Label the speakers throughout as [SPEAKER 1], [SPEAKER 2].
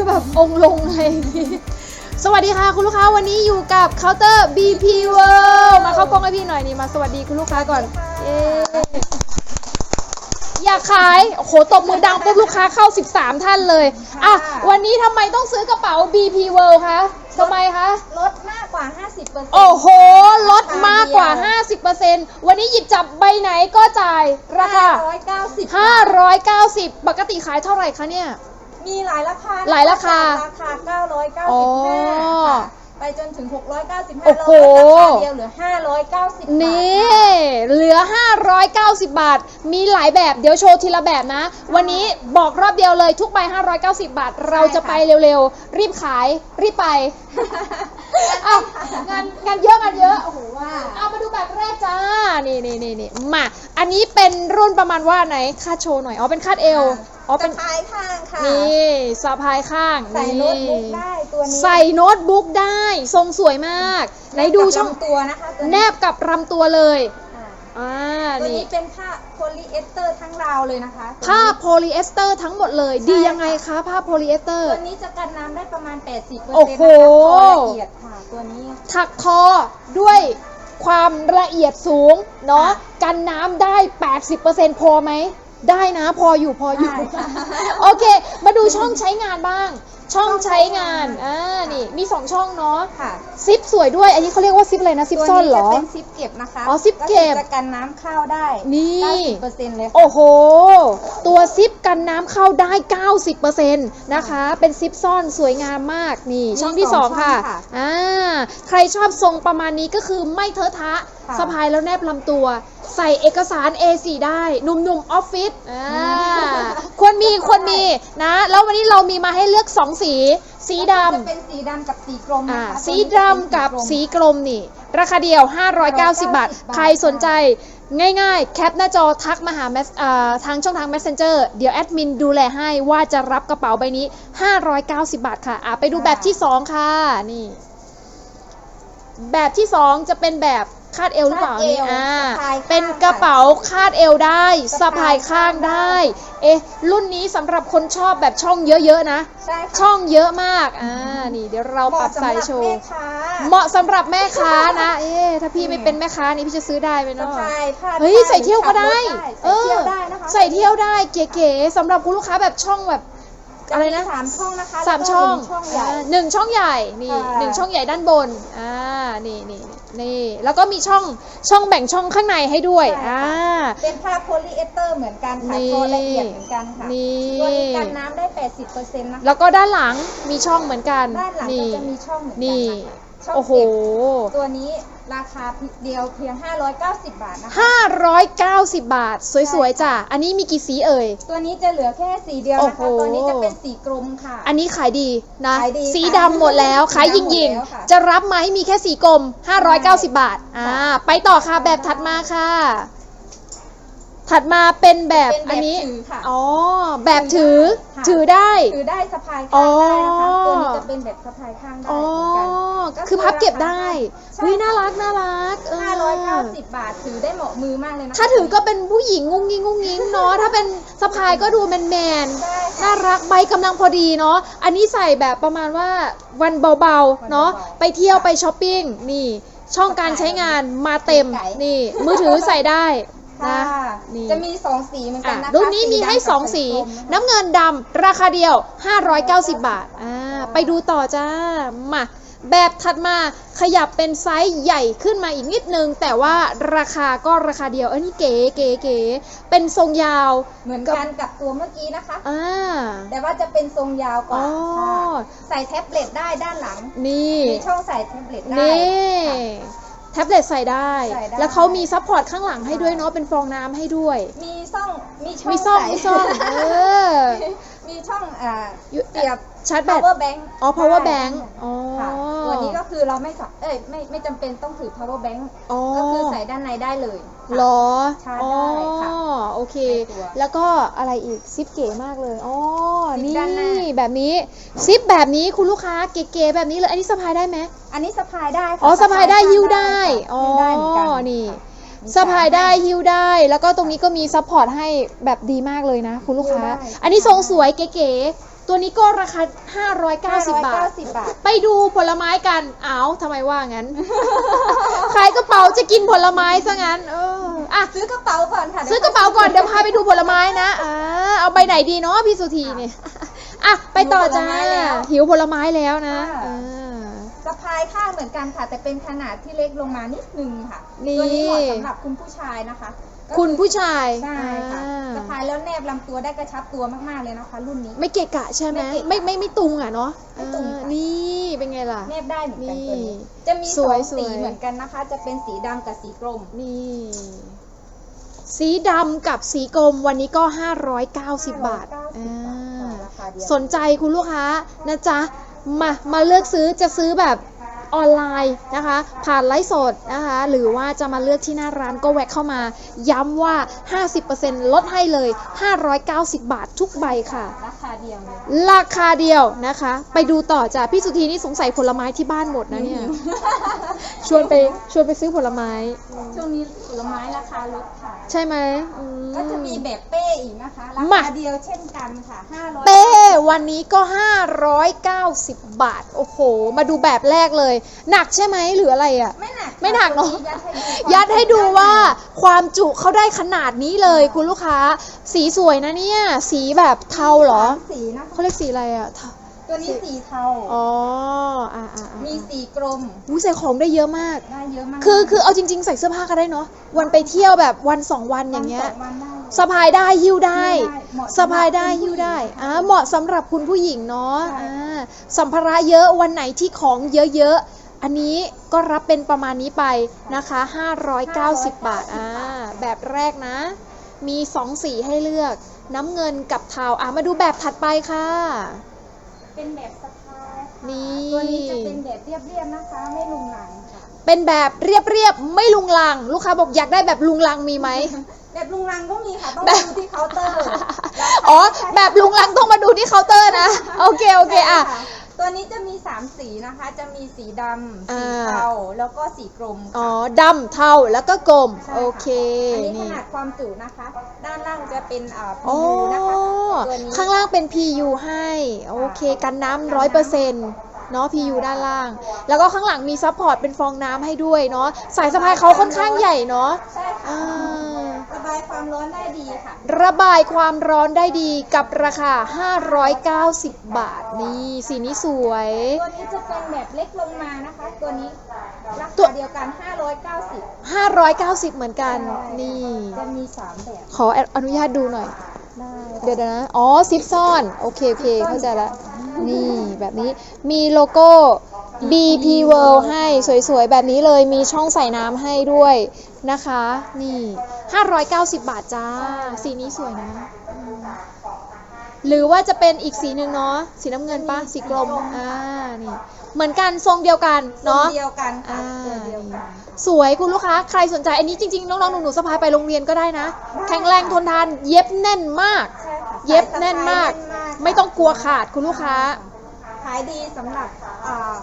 [SPEAKER 1] คือแบบองค์ลงอะไรอย่างงี้สวัสดีค่ะคุณลูกค้าวันนี้อยู่กับเคาน์เตอร์ BP World มาเข้ากล้องให้พี่หน่อยนี่มาสวัสดีคุณลูกค้าก่อนเย้อยากขายโอ้โหตบมือดังปุ๊บลูกค้าเข้า 13 ท่านเลยอะวันนี้ทำไมต้องซื้อกระเป๋า BP World คะทำไมคะ
[SPEAKER 2] ลดมากกว่า 50%
[SPEAKER 1] โอ้โห ลดมากกว่า 50%วันนี้หยิบจับใบไหนก็จ่ายราคา
[SPEAKER 2] 590
[SPEAKER 1] 590 ปกติขายเท่าไหร่คะเนี่ย
[SPEAKER 2] มีหลายราคานะ
[SPEAKER 1] หลายราคา
[SPEAKER 2] ราคา 995
[SPEAKER 1] อ๋อ
[SPEAKER 2] ค่ะไปจนถึง 695
[SPEAKER 1] โอ้โห
[SPEAKER 2] เราลดราคาเดียวเหลือ 590 บาท
[SPEAKER 1] นี่
[SPEAKER 2] ค่ะ
[SPEAKER 1] เหลือ 590 บาท มีหลายแบบ เดี๋ยวโชว์ทีละแบบนะ วันนี้บอกรอบเดียวเลยทุกใบ 590 บาท เราจะไปเร็วๆ รีบขาย รีบไปอ้าวงานงานเยอะงานเยอะ โอ้โหว่า เอามาดูแบบแรกจ้า นี่นี่นี่นี่มา อันนี้เป็นรุ่นประมาณว่าไหน คาดโชว์หน่อย อ๋อ เป็นคาดเอว อ๋อ เป็น
[SPEAKER 2] สะพายข้าง ค่ะ
[SPEAKER 1] นี่สะพายข้าง
[SPEAKER 2] ใส่โน้ตบุ๊กได้ตัวนี้
[SPEAKER 1] ใส่โน้ตบุ๊กได้ ทรงสวยมาก ไหนดูช่อง
[SPEAKER 2] กับลำตัวนะคะตัว
[SPEAKER 1] แนบกับรำตัวเลย
[SPEAKER 2] อ่า
[SPEAKER 1] อ่า
[SPEAKER 2] ตัว
[SPEAKER 1] นี่
[SPEAKER 2] นี้เป็นผ้าโพลีเอสเตอร์ทั้งราวเลยนะคะตัวนี้
[SPEAKER 1] ผ้าโพลีเอสเตอร์ทั้งหมดเลย
[SPEAKER 2] ใช่
[SPEAKER 1] ดียังไงคะผ้าโพลีเอสเตอร์
[SPEAKER 2] ตัวนี้จะกันน้ำได้ประมาณ 80%นะคะ
[SPEAKER 1] โอ้โห
[SPEAKER 2] คอละเอียดค่ะตัวนี้
[SPEAKER 1] ถักคอด้วยความละเอียดสูงเนาะ
[SPEAKER 2] ค่ะ
[SPEAKER 1] กันน้ำได้ 80%พอไหม ได้นะพออยู่พออยู่
[SPEAKER 2] ได้ค่ะ
[SPEAKER 1] โอเค มาดูช่องใช้งานบ้าง ช่องใช้งานอ่านี่มี2ช่องเนาะ
[SPEAKER 2] ค่ะ
[SPEAKER 1] ซิปสวยด้วย อันนี้เขาเรียกว่าซิปอะไรนะซิปซ่อนเหรอ
[SPEAKER 2] ตัวนี้จะเป็นซิปเก็บนะคะ
[SPEAKER 1] อ๋อซิปเก็บ
[SPEAKER 2] คือจะกันน้ำเข้าได้
[SPEAKER 1] นี่
[SPEAKER 2] 90%เลยค่ะ
[SPEAKER 1] โอ้โห ตัวซิปกันน้ำเข้าได้ 90%นะคะ เป็นซิปซ่อนสวยงามมาก นี่
[SPEAKER 2] มี
[SPEAKER 1] ช่องที่
[SPEAKER 2] สอง
[SPEAKER 1] 2 ค่ะ
[SPEAKER 2] ช่องค่ะ
[SPEAKER 1] อ่า ใครชอบทรงประมาณนี้ก็คือไม่เทอะทะ
[SPEAKER 2] ค่ะ
[SPEAKER 1] สะพายแล้วแนบลำตัว ใส่เอกสาร A4 ได้หนุ่มๆออฟฟิศอ่าควรมีควรมีนะ แล้ววันนี้เรามีมาให้เลือก 2 สี สีดำ
[SPEAKER 2] จะเป็นสีดำกับสีกรม
[SPEAKER 1] อ่า
[SPEAKER 2] นะคะ
[SPEAKER 1] สี
[SPEAKER 2] ตัวนี้จะเป็น
[SPEAKER 1] ดำกับ
[SPEAKER 2] กรม
[SPEAKER 1] สีกรมนี่ ราคาเดียว 590 บาท ใครสนใจง่ายๆ แคปหน้าจอทักมาหา Mess- อ่าทางช่องทาง Messenger เดี๋ยวแอดมินดูแลให้ว่าจะรับกระเป๋าใบนี้ 590 บาทค่ะอะ ไปดูแบบที่ 2 ค่ะนี่ แบบที่ 2 จะเป็นแบบ คาดเอวหรือเปล่านี่
[SPEAKER 2] คาดเอว
[SPEAKER 1] อ่า
[SPEAKER 2] สะพายข้าง
[SPEAKER 1] เป็นกระเป๋าคาดเอวได้สะ
[SPEAKER 2] สะ
[SPEAKER 1] พา
[SPEAKER 2] พายย
[SPEAKER 1] ข้าง
[SPEAKER 2] ข้าง
[SPEAKER 1] ได้
[SPEAKER 2] ได้
[SPEAKER 1] เอ๊ะรุ่นนี้สำหรับคนชอบแบบช่องเยอะๆนะ
[SPEAKER 2] ใช่ค่ะ
[SPEAKER 1] ช่องเยอะมาก อ่า นี่เดี๋ยวเรา
[SPEAKER 2] เห
[SPEAKER 1] ป
[SPEAKER 2] มาะ
[SPEAKER 1] รับ
[SPEAKER 2] สำห
[SPEAKER 1] สาย
[SPEAKER 2] รับ
[SPEAKER 1] โชว์
[SPEAKER 2] แม่ค้า
[SPEAKER 1] เหมาะสำหรับแม่ค้านะ เอ๊ะถ้าพี่ไม่เป็นแม่ค้านี่พี่จะซื้อได้ไหม
[SPEAKER 2] สะ
[SPEAKER 1] เนาะ
[SPEAKER 2] พายผ้า
[SPEAKER 1] เฮ้ยใส่เที่ยวก็ได้
[SPEAKER 2] ใส่เที่ยวได้นะคะ
[SPEAKER 1] ใส่เที่ยวได้เก๋ๆสำหรับคุณลูกค้าแบบช่องแบบอะไรนะ
[SPEAKER 2] จมีสามช่องนะคะ
[SPEAKER 1] สามช่อง
[SPEAKER 2] แล้วก็หนึ่ช่องใหญ่
[SPEAKER 1] อ่าหนึ่งช่องใหญ่ นี่
[SPEAKER 2] ค่ะ
[SPEAKER 1] หนึ่งช่องใหญ่ด้านบน อ่า นี่นี่ นี่แล้วก็มีช่องช่องแบ่งช่องข้างในให้ด้วย
[SPEAKER 2] ใช่ค่ะ
[SPEAKER 1] อ่า
[SPEAKER 2] เป็นผ้าโพลีเอสเตอร์เหมือนกันค่ะ
[SPEAKER 1] นี่
[SPEAKER 2] คอละเอียดเหมือนกันค่ะ
[SPEAKER 1] นี่
[SPEAKER 2] ตัวนี้กันน้ำได้ 80%นะคะ
[SPEAKER 1] แล้วก็ด้านหลังมีช่องเหมือนกัน
[SPEAKER 2] ด้านหลัง
[SPEAKER 1] นี่
[SPEAKER 2] ก็จะมีช่องเหมือนกัน
[SPEAKER 1] นี่
[SPEAKER 2] ค่ะ ช่อง
[SPEAKER 1] โอ้โห
[SPEAKER 2] เก็บตัวนี้ราคาเดียวเพียง 590 บาทนะคะ
[SPEAKER 1] 590 บาท สวยๆจ้ะ อันนี้มีกี่สีเอ่ย
[SPEAKER 2] ตัวนี้จะเหลือแค่สีเดียว
[SPEAKER 1] โอ้
[SPEAKER 2] นะ
[SPEAKER 1] โห
[SPEAKER 2] คะตัวนี้จะเป็นสีกรมค่ะ
[SPEAKER 1] อันนี้ขายดีนะ
[SPEAKER 2] ขายดี
[SPEAKER 1] สี
[SPEAKER 2] ค่ะ
[SPEAKER 1] ดำหมดแล้วขายยิงยิง
[SPEAKER 2] สีดำหมดแล้วค่ะ
[SPEAKER 1] จะรับไหมมีแค่สีกรม590 บาท อ่า ไปต่อค่ะ แบบถัดมาค่ะ ถัดมาเป็นแบบ
[SPEAKER 2] เป็นแบบ
[SPEAKER 1] อันนี้
[SPEAKER 2] ถือค่ะ
[SPEAKER 1] อ๋อ แบบถือ
[SPEAKER 2] ค่ะ
[SPEAKER 1] ถือได้
[SPEAKER 2] ถือได้สะพาย
[SPEAKER 1] อ๋
[SPEAKER 2] ข้า
[SPEAKER 1] อ
[SPEAKER 2] งได้นะคะตัวนี้จะเป็นแบบสะพายข้างได้
[SPEAKER 1] อ๋อ
[SPEAKER 2] เหมือนกัน ก็
[SPEAKER 1] คือพับเก็บได้
[SPEAKER 2] ใช่
[SPEAKER 1] เฮ้ยน่ารักน่ารักเออ
[SPEAKER 2] 590 บาทถือได้เหมาะมือมากเลยนะคะ
[SPEAKER 1] ถ้าถือก็เป็นผู้หญิงงุ้งงิ้งงุ้งงิ้งเนาะ ถ้าเป็นสะพายก็ดูแมนแมนๆ
[SPEAKER 2] ใช่ค่ะ
[SPEAKER 1] น่ารักใบกำลังพอดีเนาะ อันนี้ใส่แบบประมาณว่าวันเบาๆ เนาะ
[SPEAKER 2] วันเบาๆ
[SPEAKER 1] ไปเที่ยวไปช้อปปิ้งนี่ ช่องการใช้งานมาเต็ม
[SPEAKER 2] ไก่
[SPEAKER 1] นี่ มือถือใส่ได้ นะ
[SPEAKER 2] ค่ะ
[SPEAKER 1] นี่
[SPEAKER 2] จะมีสองสีเหมือนกั
[SPEAKER 1] อะ
[SPEAKER 2] นนะคะ
[SPEAKER 1] รุ่นนี้มีให้
[SPEAKER 2] ดำกับ
[SPEAKER 1] 2สี
[SPEAKER 2] กรมนะคะ
[SPEAKER 1] น้ำเงินดำราคาเดียว 590 บาทอ่าไปดูต่อจ้ามาแบบถัดมาขยับเป็นไซส์ใหญ่ขึ้นมาอีกนิดนึง แต่ว่าราคาก็ราคาเดียวเอ้ยนี่เก๋เก๋เก๋เป็นทรงยาว
[SPEAKER 2] เหมือนกันกับตัวเมื่อกี้นะคะ
[SPEAKER 1] อ่า
[SPEAKER 2] แต่ว่าจะเป็นทรงยาวกว่า
[SPEAKER 1] อ๋อ
[SPEAKER 2] ค่ะใส่แท็บเล็ตได้ด้านหลัง
[SPEAKER 1] นี่
[SPEAKER 2] มีช่องใส่แท็บเล็ตได้
[SPEAKER 1] นี่
[SPEAKER 2] ค่ะ
[SPEAKER 1] แท็บเล็ตใส่ได้
[SPEAKER 2] ใส่ได้
[SPEAKER 1] แล้วเขามีซัพพอร์ตข้างหลังให้ด้วยเนาะเป็นฟองน้ำให้ด้วย
[SPEAKER 2] มีซ่องมีช่อง
[SPEAKER 1] มีซ่อง
[SPEAKER 2] ใส่
[SPEAKER 1] มีซ่องเออ
[SPEAKER 2] มีช่องอ่า
[SPEAKER 1] อยู่
[SPEAKER 2] เสียบ
[SPEAKER 1] ชาร์จแบต
[SPEAKER 2] power bank
[SPEAKER 1] อ๋อ power
[SPEAKER 2] ได้
[SPEAKER 1] bank อ๋อ
[SPEAKER 2] ค่ะตัวนี้ก็ คือเราไม่สับเอ้ยไม่ไม่จำเป็นต้องถือ power bank
[SPEAKER 1] อ๋อ
[SPEAKER 2] ก็คือใส่ด้านในได้เลยค่ะ
[SPEAKER 1] หรอ
[SPEAKER 2] ชาร์จ
[SPEAKER 1] อ๋อ
[SPEAKER 2] ได้ค่ะ
[SPEAKER 1] โอเค
[SPEAKER 2] ในตัว
[SPEAKER 1] แล้วก็อะไรอีกซิปเก๋มากเลยอ๋อ
[SPEAKER 2] ซิป
[SPEAKER 1] นี่
[SPEAKER 2] ด้านหน้า
[SPEAKER 1] แบบนี้ซิปแบบนี้คุณลูกค้าเก๋ๆแบบนี้เลยอันนี้สะพายได้ไหม
[SPEAKER 2] อันนี้สะพายได้ค่ะ
[SPEAKER 1] อ๋อสะพายได้หิ้วได้
[SPEAKER 2] ค่ะ
[SPEAKER 1] อ๋อ
[SPEAKER 2] หิ้วได้เหมือนกัน
[SPEAKER 1] นี่
[SPEAKER 2] ค่ะมี
[SPEAKER 1] สะพายได้
[SPEAKER 2] ให้
[SPEAKER 1] ฮิ้วได้ แล้วก็ตรงนี้ก็มีซัพพอร์ตให้แบบดีมากเลยนะ คุณลูกค้า
[SPEAKER 2] ฮิ้วได้
[SPEAKER 1] อันนี้ทรงสวยเก๋ๆ ตัวนี้ก็ราคา 590 บาท
[SPEAKER 2] 590บาท
[SPEAKER 1] ไปดูผลไม้กัน อ้าวทำไมว่างั้น ขายกระเป๋าจะกินผลไม้ซะงั้น เอออะ
[SPEAKER 2] ซื้อกระเป๋าก่อนค่ะ
[SPEAKER 1] ซื้อกระเป๋าก่อน เดี๋ยวพาไปดูผลไม้นะอ่าเอาไปไหนดีเนาะพี่สุธีเนี่ยอะไปต่อจ้า หิวผลไม้แล้วนะอ่า
[SPEAKER 2] สะพายข้างเหมือนกันค่ะ แต่เป็นขนาดที่เล็กลงมานิดนึงค่ะ
[SPEAKER 1] นี่
[SPEAKER 2] ตัวนี้เหมาะสำหรับคุณผู้ชายนะคะ ก็
[SPEAKER 1] คุณผู้ชาย
[SPEAKER 2] ใช่ค่ะ
[SPEAKER 1] อ่า
[SPEAKER 2] สะพายแล้วแนบลำตัวได้กระชับตัวมากๆเลยนะคะ รุ่นนี้
[SPEAKER 1] ไม่เกะกะใช่ไหม
[SPEAKER 2] ไม่เกะกะ
[SPEAKER 1] ไม่ไม่ไม่ตุงอะเนาะ
[SPEAKER 2] ไม่ตุง
[SPEAKER 1] อ่า
[SPEAKER 2] ค่ะ
[SPEAKER 1] นี่เป็นไงล่ะ
[SPEAKER 2] แนบได้เหมือนกัน
[SPEAKER 1] นี่
[SPEAKER 2] ตัวนี้จะมี
[SPEAKER 1] ส
[SPEAKER 2] สอ
[SPEAKER 1] วย
[SPEAKER 2] ง
[SPEAKER 1] สวย
[SPEAKER 2] สีเหมือนกันนะคะ จะเป็นสีดำกับสีกรม
[SPEAKER 1] นี่ สีดำกับสีกรมวันนี้ก็ 590 บาทอ่า
[SPEAKER 2] ราคาเดียว
[SPEAKER 1] สนใจคุณลูกค้านะจ๊ะ มามาเลือกซื้อจะซื้อแบบ ออนไลน์นะคะ ผ่านไลฟ์สดนะคะ หรือว่าจะมาเลือกที่หน้าร้านก็แวะเข้ามา ย้ำว่า 50%ลดให้เลย 590 บาททุกใบค่ะ
[SPEAKER 2] ราคาเดียวเลย
[SPEAKER 1] ราคาเดียวนะคะ ไปดูต่อจ้ะพี่สุธีนี่สงสัยผลไม้ที่บ้านหมดนะเนี่ยชวนไปชวนไปซื้อผลไม้
[SPEAKER 2] ช่วงนี้ผลไม้ราคาลดค่ะ
[SPEAKER 1] ใช่ไหมอื
[SPEAKER 2] ก็จะมีแบบเป้อีกนะคะรา
[SPEAKER 1] มา
[SPEAKER 2] คาเดียวเช่นกันค่ะ500
[SPEAKER 1] เป้วันนี้ก็ 590 บาท โอ้โห มาดูแบบแรกเลย หนักใช่ไหมหรืออะไรอะ
[SPEAKER 2] ไม่หนัก
[SPEAKER 1] ไม่หนักเนอะ
[SPEAKER 2] ยัดให้ดู
[SPEAKER 1] ยัดให้ดูว่าความจุเขาได้ขนาดนี้เลยคุณลูกค้า สีสวยนะเนี่ย สีแบบเทาเหรอ
[SPEAKER 2] สามสีนะคะ
[SPEAKER 1] เขาเรียกสีอะไรอะเทา
[SPEAKER 2] ตัวนี้สีเทา
[SPEAKER 1] อ๋ออ่าอ่าอ่า
[SPEAKER 2] มีสีกรม
[SPEAKER 1] อู้ใส่ของได้เยอะมาก
[SPEAKER 2] ได้เยอะมาก
[SPEAKER 1] คือคือเอาจริง ๆ ใส่เสื้อผ้าก็ได้เนาะ วันไปเที่ยวแบบวันสองวันอย่างเงี้ย
[SPEAKER 2] วันสวันได้
[SPEAKER 1] สะพายได้หิ้วได้
[SPEAKER 2] หิ้วได้เหมาะ
[SPEAKER 1] สะพายได้
[SPEAKER 2] สำหรับ
[SPEAKER 1] หิ้วได้
[SPEAKER 2] คุณผู้หญิง
[SPEAKER 1] อ่าเหมาะสำหรับคุณผู้หญิงเนาะ
[SPEAKER 2] ใช่
[SPEAKER 1] อ่าสัมภาระเยอะวันไหนที่ของเยอะๆ อันนี้ก็รับเป็นประมาณนี้ไปนะคะ 590 บาทอ่าแบบแรกนะ มี 2 สีให้เลือก น้ำเงินกับเทาอะมาดูแบบถัดไปค่ะ
[SPEAKER 2] เป็นแบบสะพายค่ะ
[SPEAKER 1] นี่
[SPEAKER 2] ตัวนี้จะเป็นแบบเรียบๆนะคะ ไม่ลุงหลังค่ะ
[SPEAKER 1] เป็นแบบเรียบๆ ไม่ลุงลัง ลูกค้าบอกอยากได้แบบลุงลังมีไหม
[SPEAKER 2] แบบลุงรังก็มีค่ะต้อง
[SPEAKER 1] แบบ
[SPEAKER 2] ดูที่เคาน์เตอร์
[SPEAKER 1] อ๋อ แบบลุงลังต้องมาดูที่เคาน์เตอร์นะ โอเค โอเคอะ
[SPEAKER 2] ใช่ค่ะ ตัวนี้จะมี3สีนะคะ จะมีสีดำ
[SPEAKER 1] อ่า
[SPEAKER 2] สีเทาแล้วก็สีกรม
[SPEAKER 1] อ๋อ
[SPEAKER 2] ค่ะ
[SPEAKER 1] ดำเทาแล้วก็กลม
[SPEAKER 2] ใช่ะ
[SPEAKER 1] โอเค
[SPEAKER 2] อันนี้ข
[SPEAKER 1] นี่
[SPEAKER 2] นาดความจุนะคะ ด้านล่างจะเป็นอ่า
[SPEAKER 1] อ๋อ
[SPEAKER 2] PU นะคะตัวนี้
[SPEAKER 1] ข้างล่างเป็น PU ให้ โอเค กันน้ำร้อยเปอร์เซ็นต์ เนาะ PU ด้านล่าง แล้วก็ข้างหลังมีซัพพอร์ตเป็นฟองน้ำให้ด้วยเนาะ สายสะพายเขาค่อนข้างใหญ่เนาะ
[SPEAKER 2] ใช่ค่ะ
[SPEAKER 1] อ่า
[SPEAKER 2] ระบายความร้อนได้ดีค่ะ
[SPEAKER 1] ระบายความร้อนได้ดีกับราคา 590 บาทนี่สีนี้สวย
[SPEAKER 2] ตัวนี้จะเป็นแบบเล็กลงมานะคะ ตัวนี้รา
[SPEAKER 1] ตัว
[SPEAKER 2] คาเดียวกัน 590
[SPEAKER 1] 590 เหมือนกัน นี่
[SPEAKER 2] จะมี 3 แบบ
[SPEAKER 1] ขออนุญาตดูหน่อย
[SPEAKER 2] ได้
[SPEAKER 1] เดี๋ยวนะ อ๋อ ซิปซ่อน โอเค โอเค เข้าใจละ นี่แบบนี้ มีโลโก้ BP World ให้สวยๆ แบบนี้เลย มีช่องใส่น้ำให้ด้วยนะคะ นี่ 590 บาทจ้า สีนี้สวยนะอืม หรือว่าจะเป็นอีกสีหนึ่งเนาะสีน้ำเงินปะสีกลมอ่านี่เหมือนกันทรงเดียวกัน
[SPEAKER 2] เนาะ
[SPEAKER 1] เนาะ
[SPEAKER 2] เดียวกันค่ะ
[SPEAKER 1] อ่า
[SPEAKER 2] ตัวเดียวกัน
[SPEAKER 1] สวยคุณลูกค้าใครสนใจ อันนี้จริงๆ น้องๆหนูๆสะพายไปโรงเรียนก็ได้นะแข็งแรงทนทานเย็บแน่นมาก
[SPEAKER 2] ใช่ค่ะ
[SPEAKER 1] เย็บแน่นมาก
[SPEAKER 2] สยสะพยแน่นาก
[SPEAKER 1] ไม่ต้องกลัวขาดคุณลูกค้า
[SPEAKER 2] ขายดีสำหรับอ่า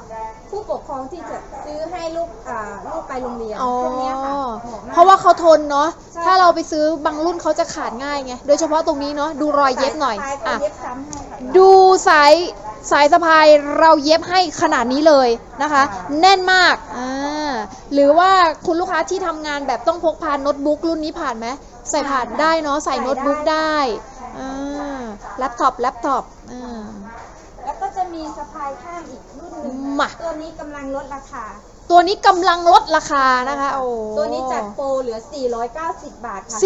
[SPEAKER 2] ผู้ปกครองที่จะซื้อให้ลูกอ่าลูกไปโรงเรียน
[SPEAKER 1] อ๋อ
[SPEAKER 2] พวกเนี้ยค่ะหมมก
[SPEAKER 1] เพราะว่าเขาทนเนาะ
[SPEAKER 2] ใช่
[SPEAKER 1] ถ้าเราไปซื้อบางรุ่นเขาจะขาดง่ายไงโดยเฉพาะตรงนี้เนาะดูรอยเย็บหน่อย
[SPEAKER 2] สาสา
[SPEAKER 1] อะ
[SPEAKER 2] เขาเย็บซ้ำให้ค่ะ
[SPEAKER 1] ดูสายสายสะพายเราเย็บให้ขนาดนี้เลยนะคะ
[SPEAKER 2] ค่ะ
[SPEAKER 1] แน่นมากอ่าหรือว่าคุณลูกค้าที่ทำงานแบบต้องพกพาโน้ตบุ๊กรุ่นนี้ผ่านไหมใส่ผ่านได้เนาะใส่โน้ตบุ๊กได้อ่าแล็ปท็อปแล็ปท็อปอ่า
[SPEAKER 2] แล้วก็จะ มีสะพายข้างอีกรุ่นหนึ่ง
[SPEAKER 1] มา
[SPEAKER 2] ตัวนี้กำลังลดราคา
[SPEAKER 1] ตัวนี้กำลังลดราคานะคะ โอ้
[SPEAKER 2] ตัวนี้จัดโปรเหลือ 490 บาทค่ะ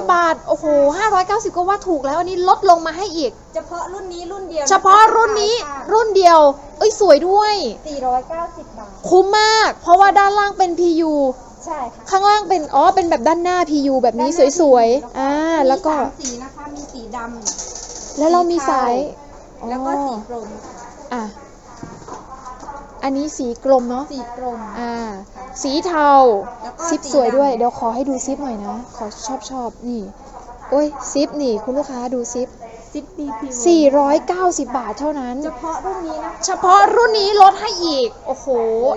[SPEAKER 1] 490 บาท โอ้โห 590 ก็ว่าถูกแล้วอันนี้ลดลงมาให้อีก
[SPEAKER 2] เฉพาะรุ่นนี้รุ่นเดียว
[SPEAKER 1] เฉพาะรุ่นนี้รุ่นเดียว เอ้ยสวยด้วย
[SPEAKER 2] 490 บาท
[SPEAKER 1] คุ้มมาก เพราะว่าด้านล่างเป็น PU
[SPEAKER 2] ใช่ค่ะ
[SPEAKER 1] ข้างล่างเป็น อ๋อ เป็นแบบด้านหน้า PU แบบนี้สวยๆ อ่า แล้วก็
[SPEAKER 2] มีสามสีนะคะ มีสีดำ
[SPEAKER 1] แล้วเรามีสาย
[SPEAKER 2] แล้วก็สีกรม
[SPEAKER 1] อะอันนี้สีกลมเนาะ
[SPEAKER 2] สีกรม
[SPEAKER 1] อ่า สีเทา
[SPEAKER 2] แล้วก็
[SPEAKER 1] ซิป
[SPEAKER 2] สี
[SPEAKER 1] สวยด้วย
[SPEAKER 2] ดำ
[SPEAKER 1] เดี๋ยวขอให้ดูซิปหน่อยนะ ขอชอบชอบนี่ โอ้ยซิปนี่ คุณลูกค้าดูซิป
[SPEAKER 2] ซิป BP
[SPEAKER 1] 490 บาทเท่านั้น
[SPEAKER 2] เฉพาะรุ่นนี้นะ
[SPEAKER 1] เฉพาะรุ่นนี้ลดให้อีก โอ้โห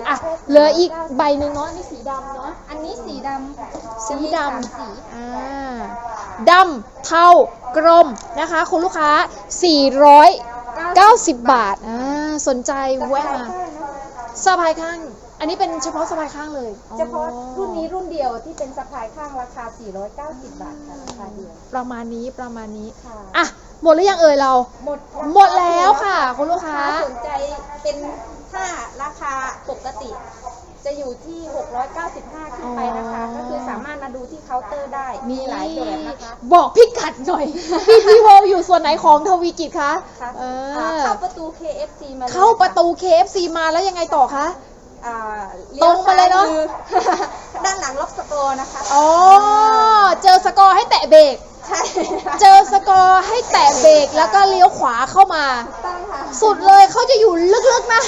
[SPEAKER 1] อะ เหลืออีกใบหนึ่งเนาะอันนี่สีดำเนาะ
[SPEAKER 2] อันนี้สีดำค่ะ
[SPEAKER 1] สี
[SPEAKER 2] จะมี
[SPEAKER 1] ด
[SPEAKER 2] สามสีำ
[SPEAKER 1] อ่าดำเทากรมนะคะ คุณลูกค้า 400 90 บาทอ่าสนใจแวะมาสะพายข้าง อันนี้เป็นเฉพาะสะพายข้างเลย
[SPEAKER 2] เฉพาะรุ่นนี้รุ่นเดียวที่เป็นสะพายข้างราคา 490 บาทค่ะราคาเดียว
[SPEAKER 1] ประมาณนี้ประมาณนี้
[SPEAKER 2] ค่ะ
[SPEAKER 1] อะหมดหรือยังเอ่ยเรา
[SPEAKER 2] หมดราคา
[SPEAKER 1] หมดแล้วค่ะคุณลูกค้า
[SPEAKER 2] สนใจเป็นถ้าราคาปกติ จะอยู่ที่ 695 ขึ้นไปนะคะ
[SPEAKER 1] อ๋อ
[SPEAKER 2] ก็คือสามารถมาดูที่เคาน์เตอร์ได้ มีหลายแบบนะคะ
[SPEAKER 1] บอกพิกัดหน่อย พี่พีโวอยู่ส่วนไหนของทวีกิจคะ
[SPEAKER 2] ค่ะ
[SPEAKER 1] เอ
[SPEAKER 2] อ่า
[SPEAKER 1] อ
[SPEAKER 2] เข้าประตู KFC มาลย
[SPEAKER 1] เข้าประตู
[SPEAKER 2] ค่
[SPEAKER 1] KFC มาแล้วยังไงต่อคะ
[SPEAKER 2] อ่า
[SPEAKER 1] ตรงมาเลยเนอะ
[SPEAKER 2] ลี้วซ้มือด้านหลังล็อกสโตร์นะคะ
[SPEAKER 1] อ๋อ เจอสกอร์ให้แตะเบรก
[SPEAKER 2] ใช่ค่ะ
[SPEAKER 1] เจอสกอร์ให้แตะเบรกแล้วก็เลี้ยวขวาเข้ามา
[SPEAKER 2] ต้องค่ะ
[SPEAKER 1] สุดเลยเขาจะอยู่ลึกๆนะ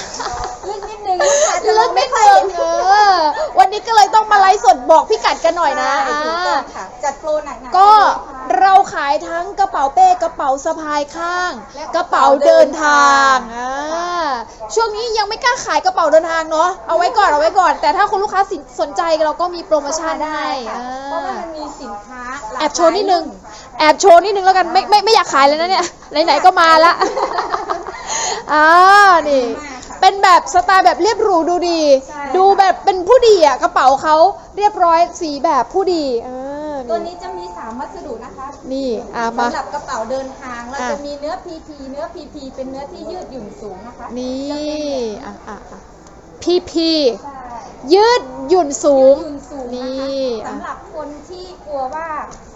[SPEAKER 2] ลึกนิดนึง ลูกค้าจะม
[SPEAKER 1] ลึ
[SPEAKER 2] อง
[SPEAKER 1] ก
[SPEAKER 2] ไม่
[SPEAKER 1] นิด
[SPEAKER 2] ค่อย
[SPEAKER 1] นึ
[SPEAKER 2] เห็
[SPEAKER 1] ง
[SPEAKER 2] น
[SPEAKER 1] เออวันนี้ก็เลยต้องมาไลฟ์สดบอกพี่กัดกันหน่อยนะ
[SPEAKER 2] ใช่
[SPEAKER 1] อ่า
[SPEAKER 2] ถูกต้องค่ะ จัดโปรหนักๆ
[SPEAKER 1] ก็
[SPEAKER 2] ไปเลยค่ะ
[SPEAKER 1] เราขายทั้งกระเป๋าเป้กระเป๋าสะพายข้าง
[SPEAKER 2] และ
[SPEAKER 1] กระเป๋าเดินทางอ่าช่วงนี้ยังไม่กล้าขายกระเป๋าเดินทางเนาะเอาไว้ก่อนเอาไว้ก่อน แต่ถ้าคุณลูกค้าสิสนใจเราก็มีโปรโมชั่นให้
[SPEAKER 2] ค่ะ
[SPEAKER 1] อ่า
[SPEAKER 2] เพราะว่ามันมีสินค้าหลากหลาย
[SPEAKER 1] แอบโชว์นิดนึง แอบโชว์นิดนึงแล้วกันไม่ไม่ไม่อยากขายเลยนะเนี่ยไหนๆก็มาละอ่านี่
[SPEAKER 2] มากค่ะ
[SPEAKER 1] เป็นแบบสไตล์แบบเรียบหรูดูดี
[SPEAKER 2] ใช่
[SPEAKER 1] ดูแบบเป็นผู้ดีอะกระเป๋าเขาเรียบร้อยสีแบบผู้ดีเออ
[SPEAKER 2] ตัวนี้จะมี3วัสดุนะคะ
[SPEAKER 1] นี่อะมา
[SPEAKER 2] สำหรับกระเป๋าเดินทางเรา
[SPEAKER 1] อะ
[SPEAKER 2] จะมีเนื้อ PP เนื้อ PP เป็นเนื้อที่ยืดหยุ่นสูงนะคะ
[SPEAKER 1] นี่
[SPEAKER 2] จะเป็นแบบ
[SPEAKER 1] อะอะอะพีพี
[SPEAKER 2] ใช่
[SPEAKER 1] ยืดหยุ่นสูง
[SPEAKER 2] ยืดหยุ่นสูง
[SPEAKER 1] นี่
[SPEAKER 2] นะคะ
[SPEAKER 1] อะ
[SPEAKER 2] สำหรับคนที่กลัวว่า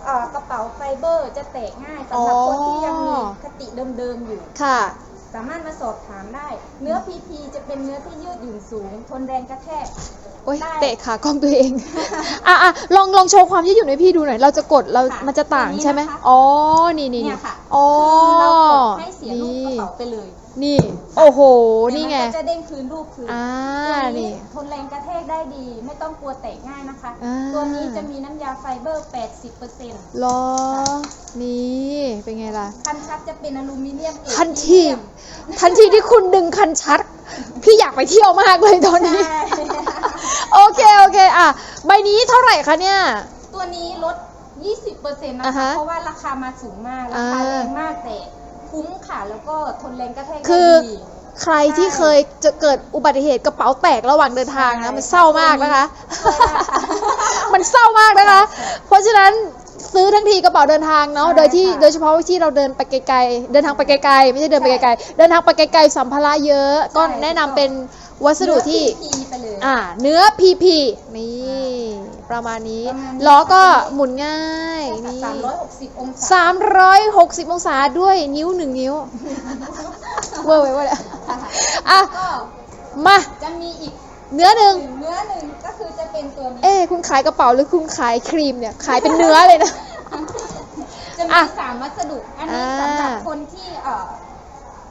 [SPEAKER 2] เอ่อกระเป๋าไฟเบอร์จะแตกง่ายสำหรับคนที่ยังมีคติเดิมๆอยู่
[SPEAKER 1] ค่ะ
[SPEAKER 2] สามารถมาสอบถามได้ เนื้อ PP จะเป็นเนื้อที่ยืดหยุ่นสูง ทนแรงกระแทก
[SPEAKER 1] โอ๊ย
[SPEAKER 2] ได้
[SPEAKER 1] เตะขากล้องตัวเอง อะอะลองลองโชว์ความยืดหยุ่นให้พี่ดูหน่อย เราจะกดเรา
[SPEAKER 2] ค่ะ
[SPEAKER 1] มันจะต่าง
[SPEAKER 2] ตัวนี้
[SPEAKER 1] ใช่ไหม
[SPEAKER 2] นะคะ
[SPEAKER 1] อ๋อ นี่นี่
[SPEAKER 2] เนี่
[SPEAKER 1] นี่
[SPEAKER 2] ยค่ะ
[SPEAKER 1] อ๋อ
[SPEAKER 2] คือเรากดให้เสียรูปกระเป๋าไปเลย
[SPEAKER 1] นี่ โอ้โห นี่ไง
[SPEAKER 2] แต่มัก็จะเด้งคืนรูปคืน
[SPEAKER 1] อ่า
[SPEAKER 2] ตัว
[SPEAKER 1] นี่
[SPEAKER 2] นี้ทนแรงกระแทกได้ดี ไม่ต้องกลัวแตกง่ายนะคะ
[SPEAKER 1] อ่า
[SPEAKER 2] ตัวนี้จะมีน้ำยาไฟเบอร์ 80%
[SPEAKER 1] รอนี่ เป็นไงล่ะ
[SPEAKER 2] คันชัดจะเป็นอลูมิเนียมเกรด
[SPEAKER 1] ทันที
[SPEAKER 2] พรีเมียม
[SPEAKER 1] ทันทีที่คุณดึงคันชัด พี่อยากไปเที่ยวมากเลยตอนนี้
[SPEAKER 2] ใช่
[SPEAKER 1] โอเค โอเค อะ ใบนี้เท่าไหร่คะเนี่ย
[SPEAKER 2] ตัวนี้ลด 20%นะ
[SPEAKER 1] อ่า
[SPEAKER 2] คะ
[SPEAKER 1] ฮะ
[SPEAKER 2] เพราะว่าราคามาสูงมาก ราคา
[SPEAKER 1] อ่า
[SPEAKER 2] แรงมากแต่ คุ้มค่ะ แล้วก็ทนแรงกระแทกได้
[SPEAKER 1] คือ
[SPEAKER 2] ดี
[SPEAKER 1] ใครที่เคยจะเกิดอุบัติเหตุกระเป๋าแตกระหว่างเดินทางนะมันเศร้ามากนะคะ
[SPEAKER 2] ใช่ค่ะ
[SPEAKER 1] มันเศร้ามากนะคะ เพราะฉะนั้นซื้อทั้งทีกระเป๋าเดินทางเนาะ
[SPEAKER 2] ใช่
[SPEAKER 1] โดยที่
[SPEAKER 2] ค่ะ
[SPEAKER 1] โดยเฉพาะที่เราเดินไปไกลๆเดินทางไปไกลๆไม่ใช่เดินไป
[SPEAKER 2] ใช่
[SPEAKER 1] ไกลๆเดินทางไปไกลๆสัมภาระเยอะ ก็
[SPEAKER 2] ใช่
[SPEAKER 1] แนะนำเป็นวัสดุที่
[SPEAKER 2] เนื้อ PP ไปเลย
[SPEAKER 1] อ่าเนื้อ PP นี่ประมาณนี้
[SPEAKER 2] ประมาณนี้
[SPEAKER 1] ล้อก็หมุนง่ายนี่
[SPEAKER 2] สามร้อยหกสิบองศา
[SPEAKER 1] สามร้อยหกสิบองศาด้วยนิ้วหนึ่งนิ้ว เวอร์ไว้เวอร์เลยอะ
[SPEAKER 2] ก็
[SPEAKER 1] มา
[SPEAKER 2] จะมีอีก
[SPEAKER 1] เนื้อหนึ่ง
[SPEAKER 2] เนื้อหนึ่งก็คือจะเป็นตัวนี้
[SPEAKER 1] เอ้คุณขายกระเป๋าหรือคุณขายครีมเนี่ย ขายเป็นเนื้อเลยนะ
[SPEAKER 2] จะมี
[SPEAKER 1] อะ
[SPEAKER 2] สามวัสดุ อันนี้
[SPEAKER 1] อ่า
[SPEAKER 2] สำหรับคนที่เอ่อ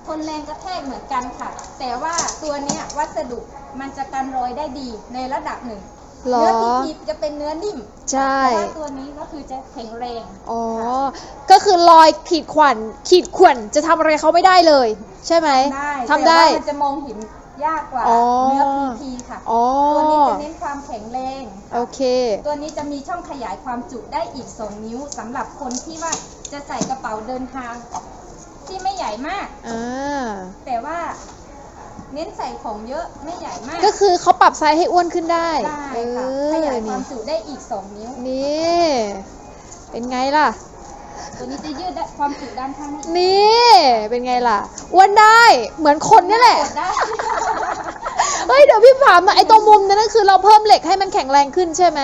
[SPEAKER 2] ทนแรงกระแทกเหมือนกันค่ะ แต่ว่าตัวเนี้ยวัสดุมันจะกันรอยได้ดีในระดับหนึ่ง
[SPEAKER 1] หรอ
[SPEAKER 2] เนื้อพีพีจะเป็นเนื้อนิ่ม
[SPEAKER 1] ใช่
[SPEAKER 2] แต่ว่าตัวนี้ก็คือจะแข็งแรง
[SPEAKER 1] อ๋อ ก็คือรอยขีดข่วนขีดข่วนจะทำอะไรเขาไม่ได้เลย ใช่ไหม
[SPEAKER 2] ได้
[SPEAKER 1] ทำได้
[SPEAKER 2] แต่ว่ามันจะมองเห็นยากกว่า
[SPEAKER 1] อ๋อ
[SPEAKER 2] เนื้อพีพีค่ะ
[SPEAKER 1] อ๋อ
[SPEAKER 2] ตัวนี้จะเน้นความแข็งแรง
[SPEAKER 1] โอเค
[SPEAKER 2] ตัวนี้จะมีช่องขยายความจุได้อีก 2 นิ้วสำหรับคนที่ว่าจะใส่กระเป๋าเดินทาง ที่ไม่ใหญ่มาก
[SPEAKER 1] อ่า
[SPEAKER 2] แต่ว่า เน้นใส่ของเยอะไม่ใหญ่มาก
[SPEAKER 1] ก็คือเขาปรับไซส์ให้อ้วนขึ้นได้
[SPEAKER 2] ได้
[SPEAKER 1] เอ
[SPEAKER 2] ค่ะ
[SPEAKER 1] อ
[SPEAKER 2] ขยายควา
[SPEAKER 1] นี่
[SPEAKER 2] มจุได้อีก 2 นิ้ว
[SPEAKER 1] นี่ เป็นไงล่ะ
[SPEAKER 2] ตัวนี้จะยืดได้ความจุด้านข้างนี้
[SPEAKER 1] นี่ เป็นไงล่ะ อ้วนได้ เหมือนคนนี่แหละ
[SPEAKER 2] กดได้
[SPEAKER 1] เฮ้ย เดี๋ยวพี่ถามหน่อยไอ้ตรงมุมนั้นนะคือเราเพิ่มเหล็กให้มันแข็งแรงขึ้นใช่ไหม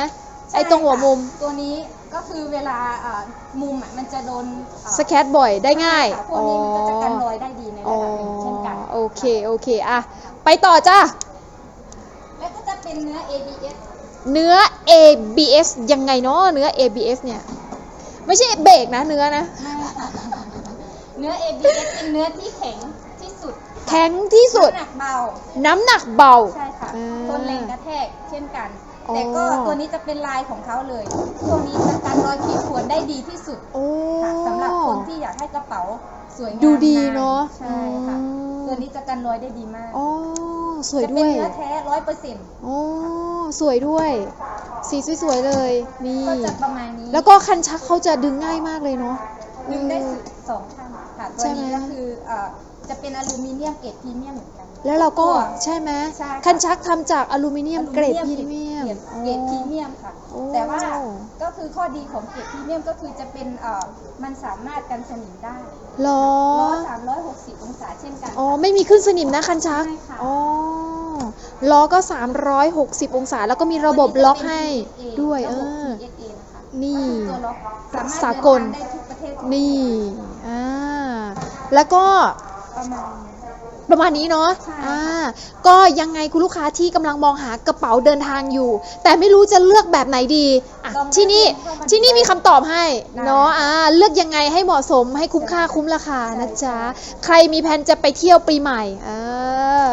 [SPEAKER 1] ไอ้ตรงหัวมุม
[SPEAKER 2] ตัวนี้ก็คือเวลาเอ่อมุมอะมันจะโดนเอ่อ
[SPEAKER 1] สแคตบ่อยได้ง่าย
[SPEAKER 2] ค่ะพวกนี้มันก็จะกันรอยได้ดีใน
[SPEAKER 1] อ๋
[SPEAKER 2] ระ
[SPEAKER 1] อ
[SPEAKER 2] ดับหนึ่งเช่นกัน
[SPEAKER 1] โอ เคโอเคอะไปต่อจ้า
[SPEAKER 2] แล้วก็จะเป็นเนื้อ ABS
[SPEAKER 1] เนื้อ ABS ยังไงเนาะเนื้อ ABS เนี่ย ไม่ใช่เบรกนะเนื้อนะ
[SPEAKER 2] ไม่ค่ะเนื้อ ABS เป็นเนื้อที่แข็งที่สุด
[SPEAKER 1] แข็งที่สุด
[SPEAKER 2] น้ำหนักเบา
[SPEAKER 1] น้ำหนักเบา
[SPEAKER 2] ใช่ค่ะ
[SPEAKER 1] อ่า
[SPEAKER 2] ทนแรงกระแทกเช่นกัน
[SPEAKER 1] อ๋อ
[SPEAKER 2] แต่ก็ตัวนี้จะเป็นลายของเขาเลย ตัวนี้จะกันรอยขีดข่วนได้ดีที่สุด
[SPEAKER 1] โอ้
[SPEAKER 2] ค่ะสำหรับคนที่อยากให้กระเป๋าสวยงาม
[SPEAKER 1] ดูดี
[SPEAKER 2] น
[SPEAKER 1] เนอะ
[SPEAKER 2] ใช่ค่ะ
[SPEAKER 1] อืม
[SPEAKER 2] ตัวนี้จะกันรอยได้ดีมาก
[SPEAKER 1] อ๋อสวย
[SPEAKER 2] จะ
[SPEAKER 1] ด้
[SPEAKER 2] เป็น
[SPEAKER 1] วย
[SPEAKER 2] เนื้อแท้ร้อยเปอร์เซ็นต์
[SPEAKER 1] อ๋อสวยด้วย สีสวยๆเลยนี่
[SPEAKER 2] ก็จะประมาณนี้
[SPEAKER 1] แล้วก็คันชักเขาจะดึงง่ายมากเลยเนาะ
[SPEAKER 2] ดึงได้
[SPEAKER 1] เออ
[SPEAKER 2] สองข้างค่ะ
[SPEAKER 1] ใช่
[SPEAKER 2] ตัว
[SPEAKER 1] ไหม
[SPEAKER 2] นี้ก็คือเอ่อจจะเป็นอลูมิเนียมเกรดพรีเมียมเหมือนกัน
[SPEAKER 1] แล้วเราก็
[SPEAKER 2] ตัว
[SPEAKER 1] ใช่ไหม
[SPEAKER 2] ใช่ค่ะ
[SPEAKER 1] คันชักทำจากอลูมิเนียมเกรดพรี
[SPEAKER 2] อลู
[SPEAKER 1] เมียม
[SPEAKER 2] เกรดเกรดพรีเมียมค่ะ
[SPEAKER 1] โอ้
[SPEAKER 2] แต่ว่าก็คือข้อดีของเกรดพรีเมียมก็คือจะเป็นเอ่อมันสามารถกันสนิมได้
[SPEAKER 1] หรอ
[SPEAKER 2] ล้อสามร้อยหกสิบองศาเช่ นกัน
[SPEAKER 1] อ๋อ ไม่มีขึ้นสนิมนะคันชัก
[SPEAKER 2] ใช่ค่ะ
[SPEAKER 1] อ๋อ ล้อก็ 360 องศา แล้วก็มีระบบล็อกให้ด้วย เอ
[SPEAKER 2] ระบบ
[SPEAKER 1] อ
[SPEAKER 2] PSA นะคะ
[SPEAKER 1] นี่
[SPEAKER 2] ก็คือตัวล็อกสามารถ
[SPEAKER 1] สากล
[SPEAKER 2] เดินทางได้ทุกประเทศทั่วโลก
[SPEAKER 1] นี่ อ่า แล้วก็
[SPEAKER 2] ประมาณนี้
[SPEAKER 1] ประมาณนี้เนาะ
[SPEAKER 2] ใช่
[SPEAKER 1] อ่าก็ยังไงคุณลูกค้าที่กำลังมองหากระเป๋าเดินทางอยู่ แต่ไม่รู้จะเลือกแบบไหนดีอะ
[SPEAKER 2] ลอง
[SPEAKER 1] ที่นี่
[SPEAKER 2] เข้ามาดู
[SPEAKER 1] ที่นี่มีคำตอบให้
[SPEAKER 2] ได้
[SPEAKER 1] เนาะอ่าเลือกยังไงให้เหมาะสมให้คุ้มค่าคุ้มราคานะจ๊ะ ใครมีแผนจะไปเที่ยวปีใหม่เออ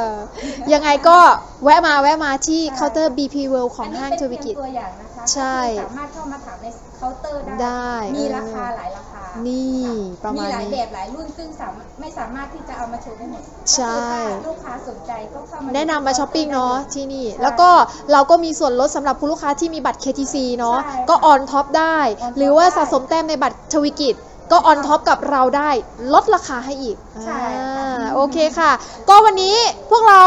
[SPEAKER 1] ยังไงก็แวะมาแวะมาที่เคาน์เตอร์ BP World ของห้างทวิกิจ
[SPEAKER 2] อันนี้เป็นเพียงตัวอย่างนะคะ
[SPEAKER 1] ใช่
[SPEAKER 2] ก็คือสามารถเข้ามาถามในเคาน์เตอร์ได้
[SPEAKER 1] ได้
[SPEAKER 2] มี
[SPEAKER 1] เออ
[SPEAKER 2] ราคาหลายราคา
[SPEAKER 1] นี่
[SPEAKER 2] ค่
[SPEAKER 1] ประมาณ
[SPEAKER 2] หลาย
[SPEAKER 1] นี้
[SPEAKER 2] แบบหลายรุ่นซึ่งสามารถไม่สามารถที่จะเอามาโชว์ได้หมด
[SPEAKER 1] ใช่
[SPEAKER 2] ก็คือถ้าลูกค้าสนใจก็เข้ามา
[SPEAKER 1] แนะนำมาช้อปปิ้งเนาะที่นี่
[SPEAKER 2] ใช่
[SPEAKER 1] แล้วก็เราก็มีส่วนลดสำหรับคุณลูกค้าที่มีบัตร KTC เนาะ
[SPEAKER 2] ใช่
[SPEAKER 1] ก็ออนท็อปได้
[SPEAKER 2] on top
[SPEAKER 1] หรือว่า
[SPEAKER 2] ได้
[SPEAKER 1] สะสมแต้มในบัตรทวิกิจ ก็ออนท็อปกับเราได้ลดราคาให้อีก
[SPEAKER 2] ใช่ค่ะ
[SPEAKER 1] อ่าโอเคค่ะ ก็วันนี้พวกเรา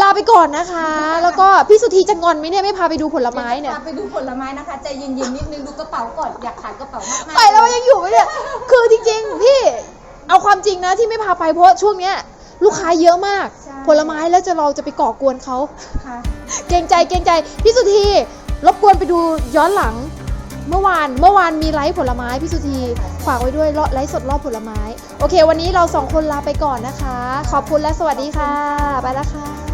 [SPEAKER 1] ลาไปก่อนนะคะ แล้วก็พี่สุธีจะงอนไหมเนี่ยไม่พาไปดูผลไม้เนี่ย
[SPEAKER 2] พาไปดูผลไม้นะคะใจเย็นๆนิดนึงดูกระเป๋าก่อนอยากขายกระเป๋ามากๆ
[SPEAKER 1] ไปแล้วยังอยู่ไหมเนี่ย คือจริงๆ พี่เอาความจริงนะที่ไม่พาไปเพราะช่วงเนี้ยลูกค้าเยอะมาก
[SPEAKER 2] ใช่
[SPEAKER 1] ผลไม้แล้วจะเราจะไปก่อกวนเขา
[SPEAKER 2] ค่ะ
[SPEAKER 1] เกรงใจเกรงใจพี่สุธีรบกวนไปดูย้อนหลัง เมื่อวานเมื่อวานมีไลฟ์ผลไม้พี่สุธีฝากไว้ด้วยไลฟ์สดรอบผลไม้ โอเค วันนี้เราสองคนลาไปก่อนนะคะ ขอบคุณและสวัสดีค่ะไปแล้วค่ะ